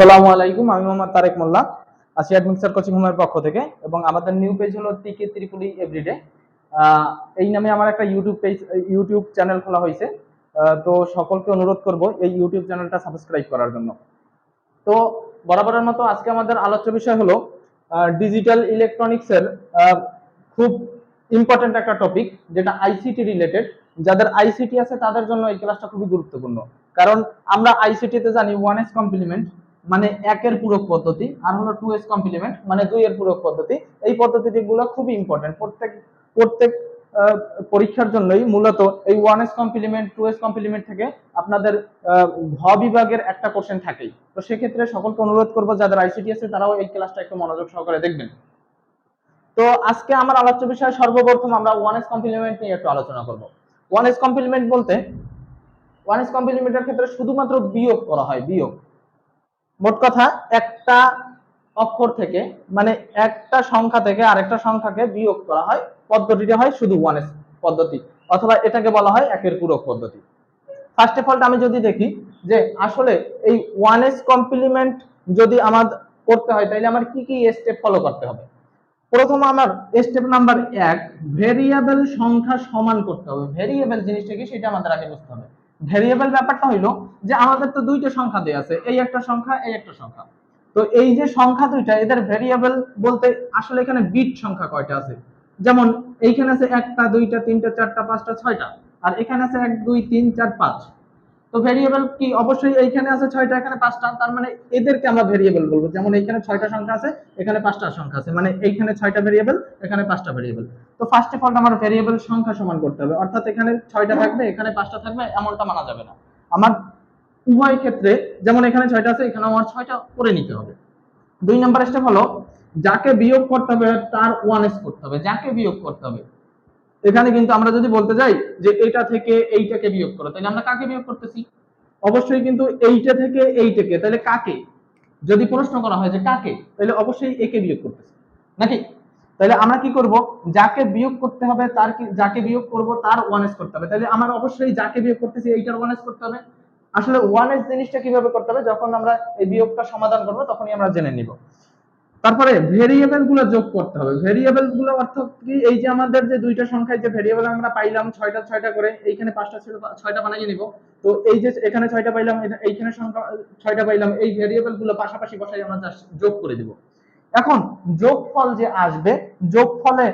আসসালামু আলাইকুম, আমি মোহাম্মদ তারেক মোল্লা, আছি অ্যাডমিক্সার কোচিং হোমের পক্ষ থেকে এবং আমাদের নিউ পেজ হলো টিকে ত্রিপুলি এভরিডে। এই নামে আমার একটা ইউটিউব পেজ, ইউটিউব চ্যানেল খোলা হয়েছে। তো সকলকে অনুরোধ করব এই ইউটিউব চ্যানেলটা সাবস্ক্রাইব করার জন্য। তো বরাবরের মতো আজকে আমাদের আলোচ্য বিষয় হলো ডিজিটাল ইলেকট্রনিক্সের খুব ইম্পর্ট্যান্ট একটা টপিক যেটা আইসিটি রিলেটেড যাদের আইসিটি আছে তাদের জন্য এই ক্লাসটা খুবই গুরুত্বপূর্ণ। কারণ আমরা আইসিটিতে জানি ওয়ান এস কমপ্লিমেন্ট মানে একের পূরক পদ্ধতি আর হলো টু এস কমপ্লিমেন্ট মানে দুই এর পূরক পদ্ধতি। এই পদ্ধতিগুলো খুবই ইম্পর্টেন্ট প্রত্যেক প্রত্যেক পরীক্ষার জন্যই মূলত এই one's complement two's complement থেকে আপনাদের ঘ বিভাগের একটা কোশ্চেন থাকেই। তো সেক্ষেত্রে সকলকে অনুরোধ করব, যাদের আইসিটি আছে তারাও এই ক্লাসটা একটু মনোযোগ সহকারে দেখবেন। তো আজকে আমার আলোচ্য বিষয় সর্বপ্রথম আমরা ওয়ান এস কমপ্লিমেন্ট নিয়ে একটু আলোচনা করব। ওয়ান এস কমপ্লিমেন্ট বলতে ওয়ান এস কমপ্লিমেন্টের ক্ষেত্রে শুধুমাত্র বিয়োগ করা হয়, বিয়োগ। মোট কথা একটা অক্ষর থেকে মানে একটা সংখ্যা থেকে আরেকটা সংখ্যাকে বিয়োগ করা হয়। পদ্ধতিটা হয় শুধু ওয়ান পদ্ধতি, অথবা এটাকে বলা হয় একের পূরক পদ্ধতি। ফার্স্ট অফ অল আমি যদি দেখি যে আসলে এই ওয়ান এস কমপ্লিমেন্ট যদি আমার করতে হয় তাহলে আমার কি কি স্টেপ ফলো করতে হবে? প্রথম আমার স্টেপ নাম্বার এক ভেরিয়েবল সংখ্যা সমান করতে হবে। ভেরিয়েবল জিনিসটা কি? সেটা আমাদের আগে বুঝতে হবে। ভেরিয়েবল ব্যাপারটা হইল যে আমাদের তো দুইটা সংখ্যা দেওয়া আছে, এই একটা সংখ্যা, এই একটা সংখ্যা। তো এই যে সংখ্যা দুইটা, এদের ভেরিয়েবল বলতে আসলে এখানে বিট সংখ্যা কয়টা আছে? যেমন এইখানে আছে একটা, দুইটা, তিনটা, চারটা, পাঁচটা, ছয়টা, আর এখানে আছে এক, দুই, তিন, চার, পাঁচ। তো ভেরিয়েবল কি? অবশ্যই এইখানে আছে ছয়টা, এখানে পাঁচটা। তার মানে এদেরকে আমরা ভেরিয়েবল বলব। যেমন এইখানে ছয়টা সংখ্যা আছে, এখানে পাঁচটা সংখ্যা আছে। মানে এইখানে ছয়টা ভেরিয়েবল এখানে পাঁচটা ভেরিয়েবল তো ফার্স্ট অফ অল আমার ভেরিয়েবল সংখ্যা সমান করতে হবে। অর্থাৎ এখানে ছয়টা থাকবে, এখানে পাঁচটা থাকবে, এমনটা মানা যাবে না। আমার উভয় ক্ষেত্রে যেমন এখানে ছয়টা আছে, এখানে আমার ছয়টা করে নিতে হবে। দুই নাম্বার স্টেপ হলো, যাকে বিয়োগ করতে হবে তার ওয়ান এস করতে হবে। যাকে বিয়োগ করতে হবে এখানে কিন্তু আমরা যদি বলতে যাই যে এইটা থেকে এইটাকে বিয়োগ করো, তাহলে আমরা কাকে বিয়োগ করতেছি? অবশ্যই কিন্তু এইটা থেকে এইটাকে, তাহলে কাকে? যদি প্রশ্ন করা হয় যে কাকে, তাহলে অবশ্যই একে বিয়োগ করতেছি, নাকি? তাহলে আমরা কি করব? যাকে বিয়োগ করতে হবে, তার যাকে বিয়োগ করব, তার ওয়ান এস করতে হবে। তাহলে আমার অবশ্যই যাকে বিয়োগ করতেছি, এইটার ওয়ান এস করতে হবে। আসলে ওয়ান এস জিনিসটা কীভাবে করতে হবে? যখন আমরা এই বিয়োগটা সমাধান করব, তখনই আমরা জেনে নিব। তারপরে ভেরিয়েবলগুলো যোগ করতে হবে। ভেরিয়েবলগুলো অর্থ কি? এই যে আমাদের যে দুইটা সংখ্যায় যে ভেরিয়েবল আমরা পাইলাম, ছয়টা ছয়টা করে, এইখানে পাঁচটা ছিল ছয়টা বানিয়ে নিব। তো এই যে এখানে ছয়টা পাইলাম এইখানে সংখ্যা, ছয়টা পাইলাম, এই ভেরিয়েবলগুলো পাশাপাশি বসাই আমরা যোগ করে দিব। এখন যোগফল যে আসবে, যোগফলে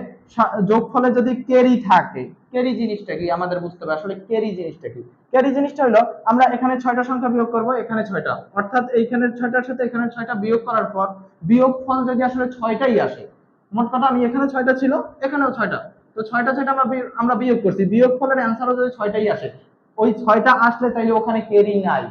যোগফলে যদি কেরি থাকে কেরি জিনিসটা কি? আমাদের বুঝতে হবে। আসলে কেরি জিনিসটা কি? কেরি জিনিসটা হলো আমরা এখানে ছয়টা সংখ্যা বিয়োগ করব এখানে ছয়টা। অর্থাৎ এইখানে ছয়টার সাথে এখানে ছয়টা বিয়োগ করার পর বিয়োগ ফল যদি আসলে ছয়টাই আসে মোট কথা আমি এখানে ছয়টা ছিল এখানেও ছয়টা। তো ছয়টা ছয়টা আমরা আমরা বিয়োগ করছি। বিয়োগ ফলের অ্যান্সারও যদি ছয়টাই আসে ওই ছয়টা আসলে তাইলে ওখানে কেরি নাই।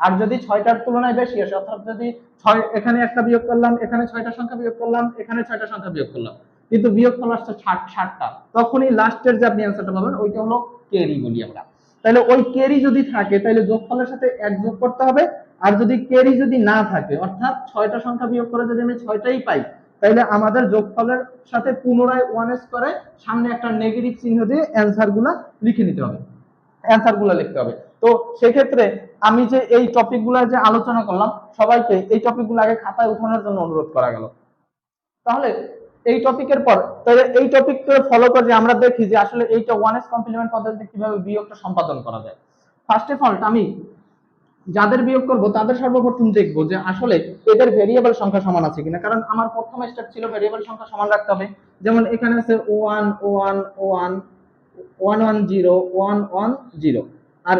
আর যদি ছয়টার তুলনায় বেশি আসে অর্থাৎ যদি ছয় এখানে একটা বিয়োগ করলাম এখানে ছয়টা সংখ্যা বিয়োগ করলাম এখানে ছয়টা সংখ্যা বিয়োগ করলাম। কিন্তু বিয়োগ ফল আসছে ষাট, ষাটটা। তখনই লাস্টের যে আপনি অ্যান্সারটা পাবেন, ওইটা হলো কেরি বলি আমরা। তাহলে ওই কেরি যদি থাকে, তাহলে যোগফলের সাথে এক যোগ করতে হবে। আর যদি কেরি যদি না থাকে, অর্থাৎ ছয়টা সংখ্যা বিয়োগ করে যদি আমি ছয়টাই পাই, তাহলে আমাদের যোগফলের সাথে পুনরায় ওয়ান এস করে সামনে একটা নেগেটিভ চিহ্ন দিয়ে অ্যান্সারগুলা লিখে নিতে হবে। অ্যান্সারগুলো লিখতে হবে। তো সেক্ষেত্রে আমি যে এই টপিক যে আলোচনা করলাম, সবাইকে এই টপিকগুলো আগে খাতায় উঠানোর জন্য অনুরোধ করা গেল। তাহলে এই টপিকের পর, তাহলে এই টপিককে ফলো করে যে আমরা দেখি যে আসলে এইটা ওয়ান এস কমপ্লিমেন্ট পদ্ধতিতে কীভাবে বিয়োগটা সম্পাদন করা যায়। ফার্স্ট অফ অল আমি যাদের বিয়োগ করব, তাদের সর্বপ্রথম দেখব যে আসলে এদের ভেরিয়েবল সংখ্যা সমান আছে কিনা। কারণ আমার প্রথম স্টেপ ছিল ভেরিয়েবল সংখ্যা সমান রাখতে হবে। যেমন এখানে আছে one one one one one zero one one zero আর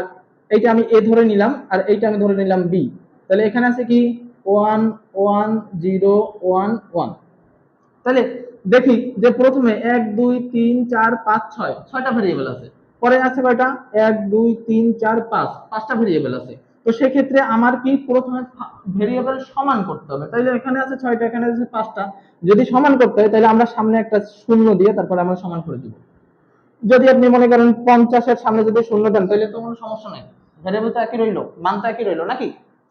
এইটা আমি এ ধরে নিলাম, আর এইটা আমি ধরে নিলাম বি তাহলে এখানে আছে কি? One one zero one one তাহলে দেখি যে প্রথমে এক, দুই, তিন, চার, পাঁচ, ছয়। ছয়টা ভেরিয়েবল আছে। পরে আছে কয়টা? এক, দুই, তিন, চার, পাঁচ। পাঁচটা ভেরিয়েবল আছে। তো সেক্ষেত্রে আমার কি প্রথমে ভেরিয়েবল সমান করতে হবে? তাইলে এখানে আছে ছয়টা, এখানে আছে পাঁচটা। যদি সমান করতে হয় তাহলে আমরা সামনে একটা শূন্য দিয়ে তারপরে আমরা সমান করে দিব। যদি আপনি মনে করেন পঞ্চাশের সামনে যদি শূন্য দেন তাহলে তো কোনো সমস্যা নেই। ভেরিয়েবল তো একই রইল। মান তো একই রইল নাকি?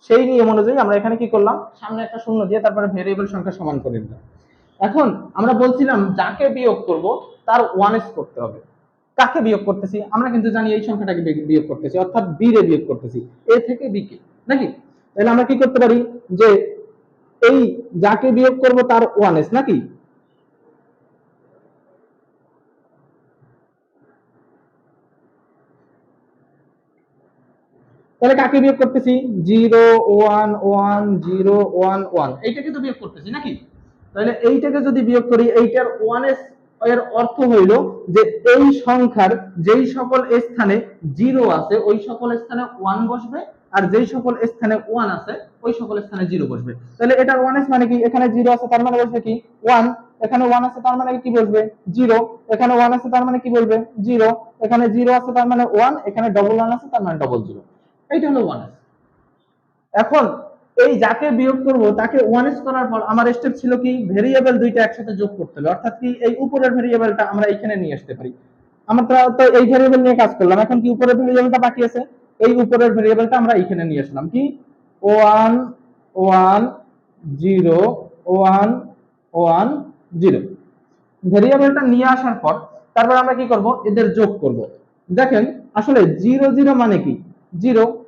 সেই নিয়ম অনুযায়ী আমরা এখানে কি করলাম? সামনে একটা শূন্য দিয়ে তারপরে ভেরিয়েবল সংখ্যা সমান করে দিলাম। এখন আমরা বলছিলাম যাকে বিয়োগ করব, তার ওয়ান এস করতে হবে। কাকে বিয়োগ করতেছি? আমরা কিন্তু জানি এই সংখ্যাটাকে বিয়োগ করতেছি, অর্থাৎ বি রে বিয়োগ করতেছি। এ থেকে বি কে, নাকি? তাহলে আমরা কি করতে পারি? যে এই যাকে বিয়োগ করব, তার ওয়ান এস নাকি? তাহলে কাকে বিয়োগ করতেছি? Zero one one zero one one এইটাকে তো বিয়োগ করতেছি, নাকি? তাহলে এইটাকে যদি বিয়োগ করি, এইটার ওয়ানের এর অর্থ হইল যে এই সংখ্যার যেই সকল স্থানে জিরো আছে, ওই সকল স্থানে ওয়ান বসবে আর যেই সকল স্থানে ওয়ান আছে, ওই সকল স্থানে জিরো বসবে। তাহলে এটার ওয়ান এস মানে কি? এখানে জিরো আছে, তার মানে বসবে কি? ওয়ান এখানে ওয়ান আছে, তার মানে কি বসবে? জিরো এখানে ওয়ান আছে, তার মানে কি বলবে জিরো এখানে জিরো আছে, তার মানে ওয়ান এখানে ডবল ওয়ান আছে, তার মানে ডবল জিরো এইটা হলো ওয়ান এস এখন এই যাকে বিয়োগ করব, তাকে ওয়ান করার পর আমার স্টেপ ছিল কি ভেরিয়েবল দুইটা একসাথে যোগ করতে হবে অর্থাৎ কি, এই উপরের ভেরিয়েবলটা আমরা এখানে নিয়ে আসতে পারি। আমরা তো- তো এই ভেরিয়েবল নিয়ে কাজ করলাম। এখন কি উপরের ভেরিয়েবলটা বাকি আছে? এই উপরের ভেরিয়েবলটা আমরা এখানে নিয়ে আসলাম কি? One one zero one one zero ভেরিয়েবলটা নিয়ে আসার পর, তারপর আমরা কি করব? এদের যোগ করব। দেখেন, আসলে জিরো জিরো মানে কি? জিরো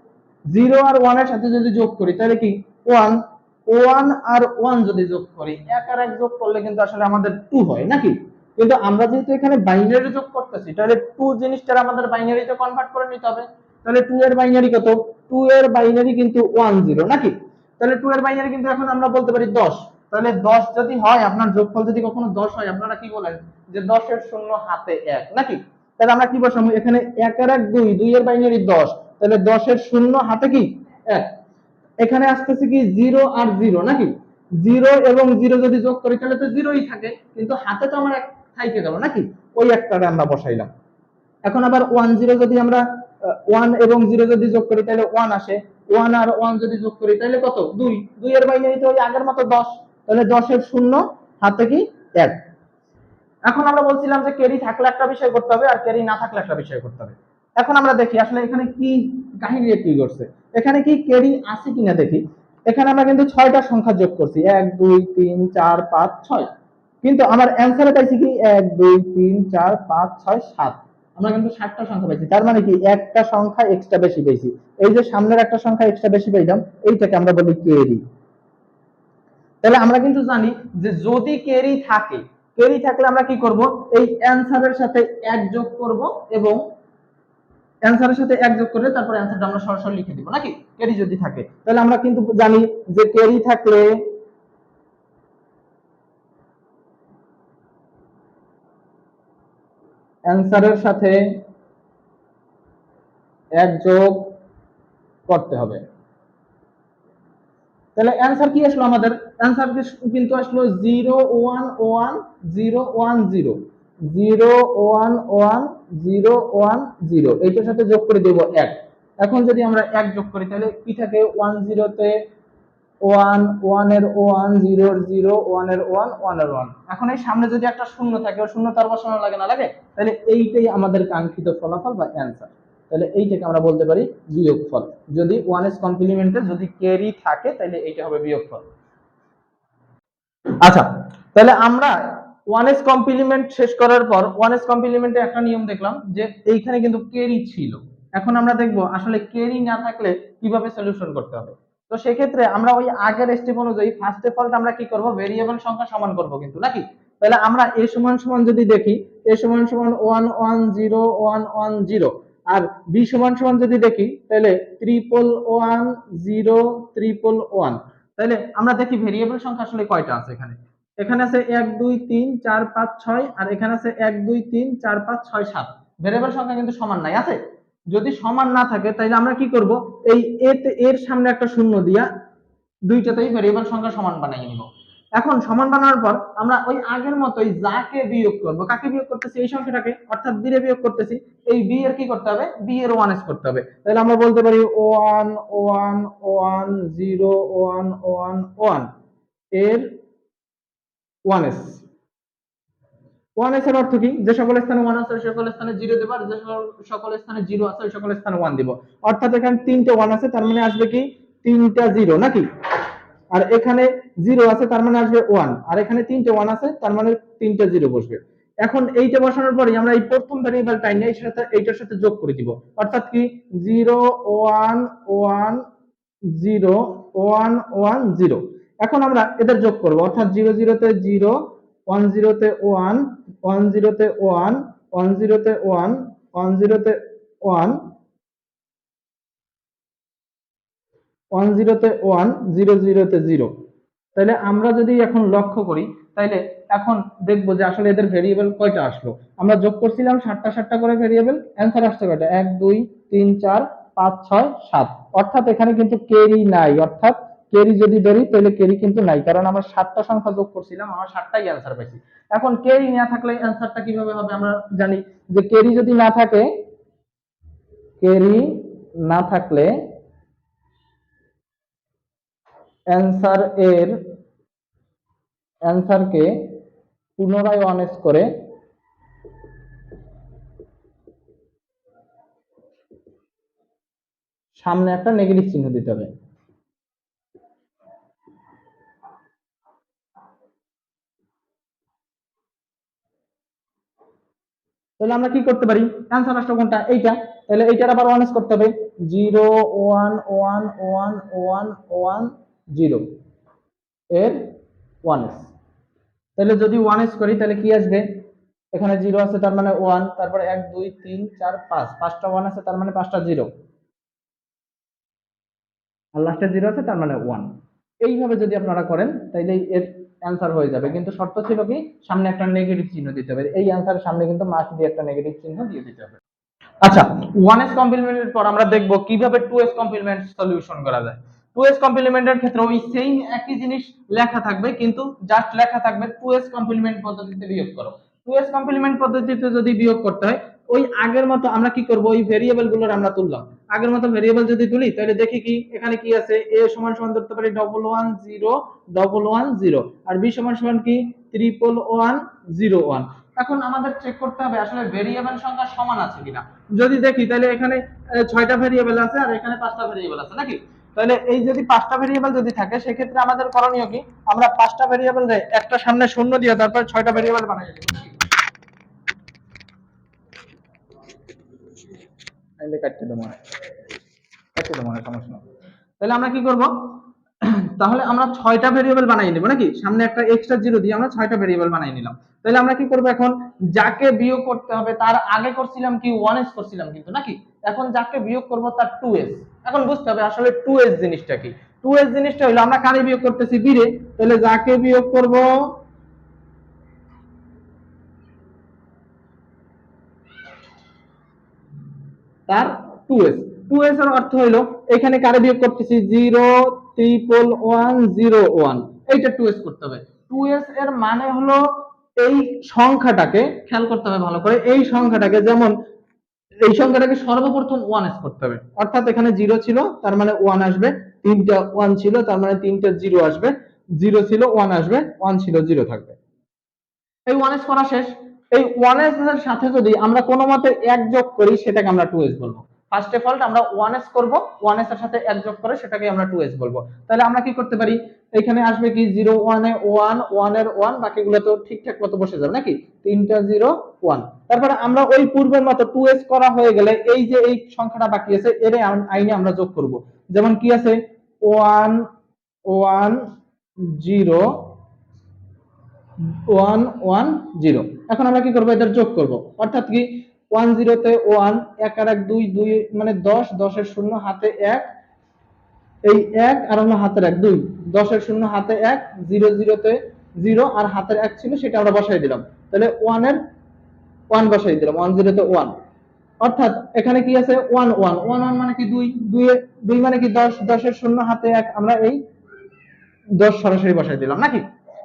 জিরো আর ওয়ানের সাথে যদি যোগ করি, তাহলে কি? ওয়ান ওয়ান আর ওয়ান যদি যোগ করি, এক আর এক যোগ করলে কিন্তু আসলে আমাদের টু হয়, নাকি? কিন্তু আমরা যেহেতু এখানে বাইনারি যোগ করতেছি, তাহলে টু জিনিসটা আমাদের বাইনারিতে কনভার্ট করে নিতে হবে। তাহলে টু এর বাইনারি কত? টু এর বাইনারি কিন্তু ওয়ান জিরো নাকি? তাহলে টু এর বাইনারি কিন্তু এখন আমরা বলতে পারি দশ। তাহলে দশ যদি হয়, আপনার যোগফল যদি কখনো দশ হয়, আপনারা কি বলেন? যে দশের শূন্য হাতে এক, নাকি? তাহলে আমরা কি বসাবো? এখানে এক আর এক দুই দুই এর বাইনারি দশ। তাহলে দশের শূন্য হাতে কি? এক। এখানে আসতেছে কি জিরো আর জিরো, নাকি? জিরো এবং জিরো যদি যোগ করি, তাহলে তো জিরোই থাকে। কিন্তু হাতে তো আমার এক থাইকে গেল, নাকি? ওই একটারে আমরা বসাইলাম। এখন আবার ওয়ান জিরো যদি আমরা ওয়ান এবং জিরো যদি যোগ করি, তাহলে ওয়ান আসে। ওয়ান আর ওয়ান যদি যোগ করি, তাহলে কত? দুই। দুই এর বাইনারি তো ওই আগের মতো দশ। তাহলে দশের শূন্য হাতে কি? এক। এখন আমরা বলছিলাম যে ক্যারি থাকলে একটা বিষয় করতে হবে আর ক্যারি না থাকলে একটা বিষয় করতে হবে। এখন আমরা দেখি আসলে এখানে কি কাহিনী কি করছে। এখানে কি ক্যারি আছে কিনা দেখি। এখানে আমরা কিন্তু ছয়টা সংখ্যা যোগ করছি। এক, দুই, তিন, চার, পাঁচ, ছয়। কিন্তু আমার অ্যান্সারে পাইছি কি? এক, দুই, তিন, চার, পাঁচ, ছয়, সাত। আমরা কিন্তু সাতটা সংখ্যা পাইছি। তার মানে কি? একটা সংখ্যা এক্সট্রা বেশি পেয়েছি এই যে সামনের একটা সংখ্যা এক্সট্রা বেশি পেলাম এইটাকে আমরা বলি ক্যারি তাহলে আমরা কিন্তু জানি যে যদি ক্যারি থাকে ক্যারি থাকলে আমরা কি করব? এই অ্যানসারের সাথে এক যোগ করব এবং অ্যানসারের সাথে এক যোগ করলে তারপর অ্যানসারটা আমরা সরাসরি লিখে দিব, নাকি? ক্যারি যদি থাকে। তাহলে আমরা কিন্তু জানি যে ক্যারি থাকলে অ্যানসারের সাথে এক যোগ করতে হবে। তাহলে অ্যান্সার কি আসলো আমাদের? অ্যান্সার কিন্তু আসলো zero one one zero one zero zero one one zero one zero এইটার সাথে যোগ করে দেব এক। এখন যদি আমরা এক যোগ করি, তাহলে কি থাকে? ওয়ান জিরোতে ওয়ান ওয়ানের ওয়ান জিরোর জিরো ওয়ানের ওয়ান ওয়ানের ওয়ান এখন এই সামনে যদি একটা শূন্য থাকে, ও শূন্য তার বসানো লাগে না, লাগে? তাহলে এইটাই আমাদের কাঙ্ক্ষিত ফলাফল বা অ্যান্সার তাহলে এইটাকে আমরা বলতে পারি বিয়োগফল। যদি ওয়ান এস কমপ্লিমেন্টে যদি ক্যারি থাকে, তাহলে এইটা হবে বিয়োগফল। আচ্ছা তাহলে আমরা ওয়ান এস কমপ্লিমেন্ট শেষ করার পর ওয়ান এস কমপ্লিমেন্টে একটা নিয়ম দেখলাম যে এইখানে কিন্তু কেরি ছিল। এখন আমরা দেখব আসলে ক্যারি না থাকলে কীভাবে সলিউশন করতে হবে। তো সেক্ষেত্রে আমরা ওই আগের স্টেপ অনুযায়ী ফার্স্ট ডিফল্ট আমরা কি করব? ভেরিয়েবল সংখ্যা সমান করব কিন্তু, নাকি? তাহলে আমরা এ সমান সমান যদি দেখি এ সমান সমান one one zero one one zero আর বি সমান সমান যদি দেখি, তাহলে triple one zero triple one তাহলে আমরা দেখি ভেরিয়েবল সংখ্যা আসলে কয়টা আছে এখানে? এখানে আছে এক, দুই, তিন, চার, পাঁচ, ছয় আর এখানে আছে এক, দুই, তিন, চার, পাঁচ, ছয়, সাত। ভেরিয়েবল সংখ্যা কিন্তু সমান নাই, আছে? যদি সমান না থাকে তাহলে আমরা কি করব? এই এতে এর সামনে একটা শূন্য দিয়া দুইটাতেই ভেরিয়েবল সংখ্যা সমান বানিয়ে নিব। এখন সমান বানানোর পর আমরা ওই আগের মতোই যাকে বিয়োগ করব, কাকে বিয়োগ করতেছি? এই সংখ্যাটাকে, অর্থাৎ বি বিয়োগ করতেছি। এই বি এর কি করতে হবে? বি এর ওয়ান এস করতে হবে। তাহলে আমরা বলতে পারি one one one zero one one ওয়ানের ওয়ান এস ওয়ান এস এর অর্থ কি? যে সকল স্থানে ওয়ান আছে সকল স্থানে জিরো দেবো, আর যে সকল- স্থানে জিরো আছে সকল স্থানে ওয়ান দিব। অর্থাৎ এখানে তিনটে ওয়ান আছে, তার মানে আসবে কি? তিনটা জিরো নাকি? আর এখানে জিরো আছে, তার মানে আসবে ওয়ান আর এখানে তিনটে ওয়ান আছে, তার মানে তিনটা জিরো বসবে। এখন এইটা বসানোর পরে আমরা এই প্রথম ভ্যারিয়েবলটা এর সাথে এইটার সাথে যোগ করে দিব। অর্থাৎ কি? Zero one one zero one one zero এখন আমরা এদের যোগ করব। অর্থাৎ জিরো জিরোতে জিরো ওয়ান জিরোতে ওয়ান ওয়ান জিরোতে ওয়ান ওয়ান জিরোতে ওয়ান ওয়ান জিরোতে ওয়ান ওয়ান জিরোতে ওয়ান জিরো জিরোতে জিরো তাহলে আমরা যদি এখন লক্ষ্য করি তাহলে এখন দেখব যে আসলে এদের ভেরিয়েবল কয়টা আসলো। আমরা যোগ করছিলাম সাতটা সাতটা করে ভেরিয়েবল অ্যান্সার আসছে কয়টা? এক, দুই, তিন, চার, পাঁচ, ছয়, সাত। অর্থাৎ এখানে কিন্তু কেরি নাই। অর্থাৎ কেরি যদি ধরি তাহলে কেরি কিন্তু নাই। কারণ আমরা সাতটা সংখ্যা যোগ করছিলাম, আমরা সাতটাই অ্যান্সার পাইছি। এখন কেরি না থাকলে অ্যান্সারটা কীভাবে হবে আমরা জানি। যে কেরি যদি না থাকে কেরি না থাকলে অ্যান্সার এর অ্যান্সারকে পুনরায় অনেস করে। সামনে একটা নেগেটিভ চিহ্ন দিতে হবে। তাহলে আমরা কি করতে পারি? অ্যান্সার আসলো কোনটা? এইটা। তাহলে এইটার আবার ওয়ানেস করতে হবে। Zero one one one one one zero. এর ওয়ানেস তাহলে যদি ওয়ানেস করি, তাহলে কি আসবে? এখানে জিরো আছে, তার মানে ওয়ান তারপরে এক, দুই, তিন, চার, পাঁচ। পাঁচটা ওয়ান আছে, তার মানে পাঁচটা জিরো। আর লাস্টে জিরো আছে, তার মানে ওয়ান এইভাবে যদি আপনারা করেন তাইলে এর অ্যান্সার হয়ে যাবে। কিন্তু শর্ত ছিল কি? সামনে একটা নেগেটিভ চিহ্ন দিতে হবে। এই অ্যান্সারের সামনে কিন্তু মাস্ট দিয়ে একটা নেগেটিভ চিহ্ন দিয়ে দিতে হবে। আচ্ছা ওয়ান এস কমপ্লিমেন্টের পর আমরা দেখব কীভাবে টু এস কমপ্লিমেন্ট সলিউশন করা যায়। টু এস কমপ্লিমেন্টের ক্ষেত্রে ওই সেম একই জিনিস লেখা থাকবে কিন্তু জাস্ট লেখা থাকবে টু এস কমপ্লিমেন্ট পদ্ধতিতে বিয়োগ করো। টু এস কমপ্লিমেন্ট পদ্ধতিতে যদি বিয়োগ করতে হয় ওই আগের মতো আমরা কি করব? ওই ভেরিয়েবলগুলোর আমরা তুললাম। আগের মতো ভেরিয়েবল যদি তুলি তাহলে দেখি কি এখানে কি আছে? এ সমান সমান ধরতে পারি double one zero double one zero আর বি সমান সমান কি? ট্রিপল ওয়ান জিরো ওয়ান এখন আমাদের চেক করতে হবে আসলে ভেরিয়েবল সংখ্যা সমান আছে কিনা। যদি দেখি তাহলে এখানে আহ, ছয়টা ভেরিয়েবল আছে আর এখানে পাঁচটা ভেরিয়েবল আছে নাকি? তাহলে এই যদি পাঁচটা ভেরিয়েবল যদি থাকে, সেক্ষেত্রে আমাদের করণীয় কি? আমরা পাঁচটা ভেরিয়েবল দেয় একটা সামনে শূন্য দিয়ে তারপর ছয়টা ভেরিয়েবল বানাই দেব। কাটতে দেবো সমস্যা। তাহলে আমরা কি করব? তাহলে আমরা ছয়টা ভেরিয়েবল বানিয়ে নেব, নাকি? সামনে একটা এক্সট্রা জিরো দিয়ে আমরা ছয়টা ভেরিয়েবল বানিয়ে নিলাম। তাহলে আমরা কি করব এখন? যাকে বিয়োগ করতে হবে, তার আগে করছিলাম কি? ওয়ান এস করছিলাম কিন্তু, নাকি? এখন যাকে বিয়োগ করব, তার টু এস এখন বুঝতে হবে আসলে টু এস জিনিসটা কি? টু এস জিনিসটা হলো আমরা কারে বিয়োগ করতেছি? বিরে তাহলে যাকে বিয়োগ করব? তার টু এস টু এস এর অর্থ হইল, এখানে কারে বিয়োগ করতেছি? Zero triple one zero one এইটা টু এস করতে হবে। টু এস এর মানে হলো এই সংখ্যাটাকে, খেয়াল করতে হবে ভালো করে, এই সংখ্যাটাকে যেমন, এই সংখ্যাটাকে সর্বপ্রথম ওয়ান এস করতে হবে। অর্থাৎ এখানে জিরো ছিল, তার মানে ওয়ান আসবে। তিনটা ওয়ান ছিল, তার মানে তিনটা জিরো আসবে। জিরো ছিল ওয়ান আসবে। ওয়ান ছিল জিরো থাকবে। এই ওয়ান এস করা শেষ। এই ওয়ান এস এর সাথে যদি আমরা কোনো মতে এক যোগ করি, সেটাকে আমরা টু এস বলব। ফার্স্ট অফ অল আমরা ওয়ান এস করব। ওয়ান এস এর সাথে এক যোগ করে সেটাকে আমরা টু এস বলব। তাহলে আমরা কি করতে পারি? এখানে আসবে কি জিরো ওয়ানে ওয়ান ওয়ানের ওয়ান বাকিগুলো তো ঠিকঠাক মতো বসে যাবে নাকি? তিনটা জিরো ওয়ান তারপরে আমরা ওই পূর্বের মতো টু এস করা হয়ে গেলে এই যে এই সংখ্যাটা বাকি আছে, এর আইনে আমরা যোগ করব। যেমন কি আছে? One one zero one one zero এখন আমরা কি করব? এদের যোগ করব। অর্থাৎ কি ওয়ান জিরোতে ওয়ান এক আর এক দুই দুই মানে দশ, দশের শূন্য, হাতে এক, এই এক আর হলো হাতের এক, দুই, দশের শূন্য, হাতে এক জিরো জিরোতে জিরো আর হাতের এক ছিল সেটা আমরা বসাই দিলাম। তাহলে ওয়ানের ওয়ান বসাই দিলাম ওয়ান জিরোতে ওয়ান অর্থাৎ এখানে কি আছে? ওয়ান ওয়ান ওয়ান ওয়ান মানে কি দুই? দুই দুই মানে কি দশ? দশের শূন্য, হাতে এক, আমরা এই দশ সরাসরি বসাই দিলাম, নাকি?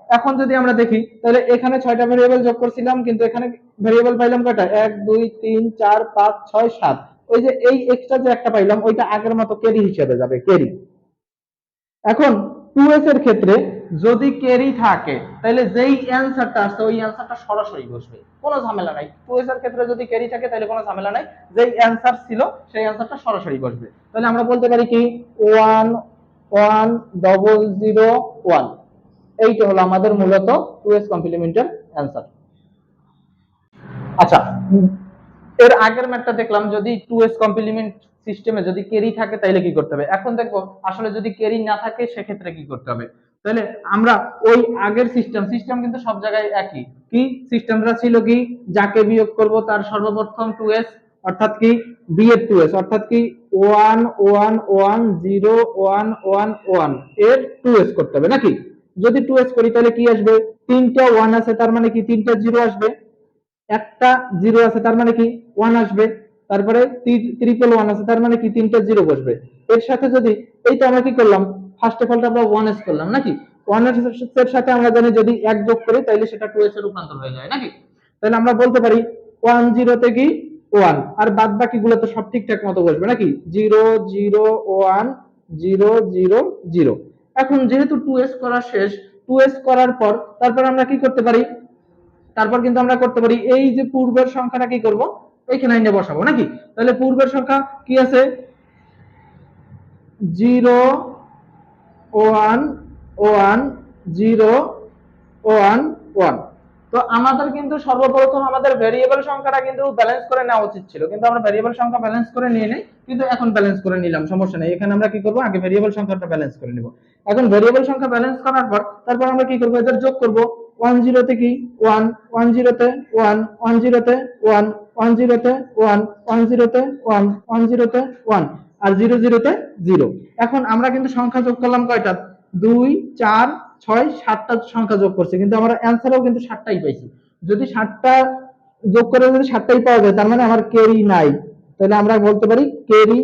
এখন যদি আমরা দেখি, তাহলে এখানে ছয়টা ভেরিয়েবল যোগ করছিলাম, কিন্তু এখানে ভেরিয়েবল পাইলাম কয়টা? এক, দুই, তিন, চার, পাঁচ, ছয়, সাত। ওই যে এই এক্সট্রা যে একটা পাইলাম, ওইটা আগের মতো ক্যারি হিসেবে যাবে ক্যারি এখন টু এস এর ক্ষেত্রে যদি ক্যারি থাকে, তাহলে যেই অ্যান্সারটা আসছে, ওই অ্যান্সারটা সরাসরি বসবে। কোনো ঝামেলা নাই। টু এস এর ক্ষেত্রে যদি ক্যারি থাকে, তাহলে কোনো ঝামেলা নাই। যেই অ্যান্সার ছিল, সেই অ্যান্সারটা সরাসরি বসবে। তাহলে আমরা বলতে পারি কি? One one double zero one এইটা হলো আমাদের মূলত টু এস কমপ্লিমেন্টের অ্যান্সার আচ্ছা এর আগের ম্যাথটা দেখলাম, যদি টু এস কমপ্লিমেন্ট সিস্টেমে যদি কেরি থাকে তাহলে কি করতে হবে? এখন দেখব, আসলে যদি কেরি না থাকে, সেক্ষেত্রে কি করতে হবে? তাহলে আমরা ওই আগের সিস্টেম সিস্টেম কিন্তু সব জায়গায় একই। কি? সিস্টেমটা ছিল কি? যাকে বিয়োগ করব তার সর্বপ্রথম টু এস অর্থাৎ কি? বি এর টু এস অর্থাৎ কি? One one one zero one one ওয়ানের টু এস করতে হবে, নাকি? যদি টু এস করি, তাহলে কি আসবে? তিনটা ওয়ান আছে, তার মানে কি? তিনটা জিরো আসবে। একটা জিরো আছে, তার মানে কি? ওয়ান আসবে। তারপরে ট্রিপল ওয়ান আছে, তার মানে কি? তিনটা জিরো বসবে। এর সাথে যদি এইটা আমরা কি করলাম? ফার্স্ট অফ অলটা আমরা ওয়ান এস করলাম, নাকি? ওয়ানের সাথে আমরা জানি যদি এক যোগ করি, তাহলে সেটা টু এস এর রূপান্তর হয়ে যায়, নাকি? তাহলে আমরা বলতে পারি ওয়ান জিরোতে কি? ওয়ান আর বাদ বাকি গুলো তো সব ঠিকঠাক মতো বসবে, নাকি? Zero zero one zero zero zero এখন যেহেতু টু এস করা শেষ টু এস করার পর তারপর আমরা কি করতে পারি? তারপর কিন্তু আমরা করতে পারি, এই যে পূর্বের সংখ্যাটা কি করব? এইখানে এনে বসাবো, নাকি? তাহলে পূর্বের সংখ্যা কি আছে? Zero one one zero one one তো আমাদের কিন্তু সর্বপ্রথম আমাদের ভেরিয়েবল সংখ্যাটা কিন্তু ব্যালেন্স করে নেওয়া উচিত ছিল। কিন্তু আমরা ভেরিয়েবল সংখ্যা ব্যালেন্স করে নিয়ে নেই, কিন্তু এখন ব্যালেন্স করে নিলাম, সমস্যা নেই। এখানে আমরা কি করব? আগে ভেরিয়েবল সংখ্যাটা ব্যালেন্স করে নিব। এখন ভেরিয়েবল সংখ্যা ব্যালেন্স করার পর, তারপর আমরা কি করব? এদের যোগ করব। ওয়ান জিরোতে কি? ওয়ান ওয়ান জিরোতে ওয়ান ওয়ান জিরোতে ওয়ান ওয়ান জিরোতে ওয়ান ওয়ান জিরোতে ওয়ান ওয়ান জিরোতে ওয়ান আর জিরো জিরোতে জিরো এখন আমরা কিন্তু সংখ্যা যোগ করলাম কয়টা? দুই, চার ছয়, সাতটা সংখ্যা যোগ করছে, কিন্তু আমরা অ্যান্সারও কিন্তু সাতটাই পাইছি। যদি সাতটা যোগ করে যদি সাতটাই পাওয়া যায়, তার মানে আমার কেরি নাই। তাহলে আমরা বলতে পারি কেরি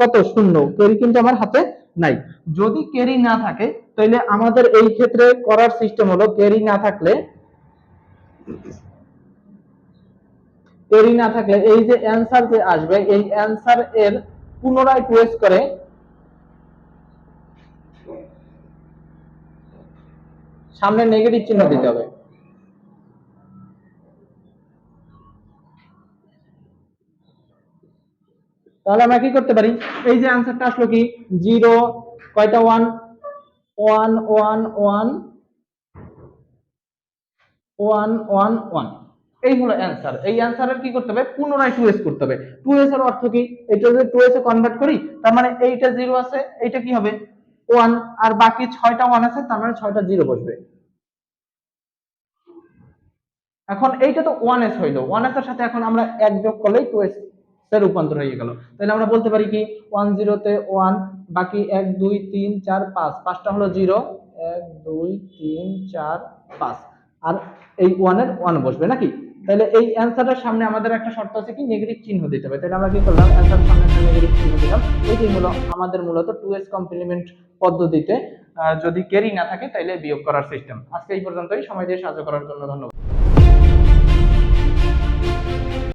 কত? শূন্য। কেরি কিন্তু আমার হাতে নাই। যদি কেরি না থাকে, তাহলে আমাদের এই ক্ষেত্রে করার সিস্টেম হলো কেরি না থাকলে কেরি না থাকলে, এই যে অ্যান্সার যে আসবে, এই অ্যান্সার এর পুনরায় টুয়েস করে সামনে নেগেটিভ চিহ্ন দিতে হবে। তাহলে আমরা কি করতে পারি? এই যে অ্যান্সারটা আসলো কি? জিরো কয়টা? One one one one one one one এই হলো অ্যান্সার এই অ্যান্সারের কি করতে হবে? পুনরায় টু এস করতে হবে। টু এস এর অর্থ কি? এটা যদি টু এস এ কনভার্ট করি, তার মানে এইটা জিরো আছে, এইটা কি হবে? ওয়ান আর বাকি ছয়টা ওয়ান আছে, তার মানে ছয়টা জিরো বসবে। এখন এইটা তো ওয়ান এস হইল। ওয়ান এস এর সাথে এখন আমরা এক যোগ করলেই টু এস এর রূপান্তর হয়ে গেল। তাহলে আমরা বলতে পারি কি? ওয়ান জিরোতে ওয়ান বাকি এক, দুই, তিন, চার, পাঁচ। পাঁচটা হলো জিরো এক, দুই, তিন, চার, পাঁচ। আর এই ওয়ানের ওয়ান বসবে নাকি? তাহলে এই অ্যান্সারটার সামনে আমাদের একটা শর্ত আছে কি নেগেটিভ চিহ্ন দিতে হবে। তাহলে আমরা কি করলাম? অ্যান্সার সামনে একটা নেগেটিভ চিহ্ন দিলাম। এটি হলো আমাদের মূলত টু এস কমপ্লিমেন্ট পদ্ধতিতে যদি ক্যারি না থাকে, তাহলে বিয়োগ করার সিস্টেম আজকে এই পর্যন্তই। সময় দিয়ে সাহায্য করার জন্য ধন্যবাদ।